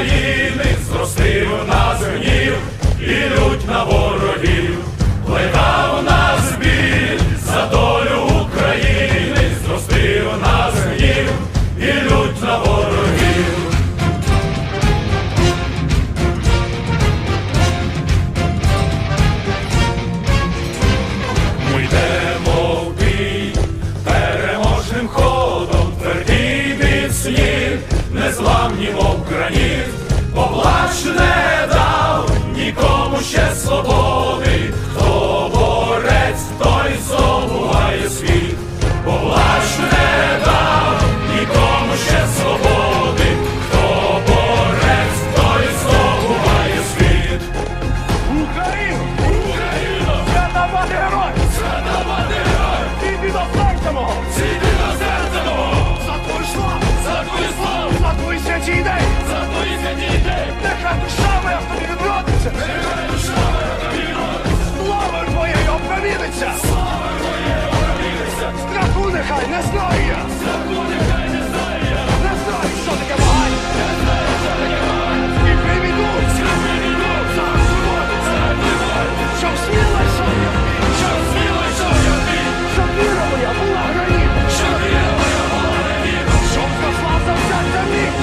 України зростив нас гнів і лють на ворогів, плита у нас біль за долю України, зростив нас гнів і лють на ворогів. Ми йдемо в бій переможним ходом, твердій від хоч не дав нікому ще свободи.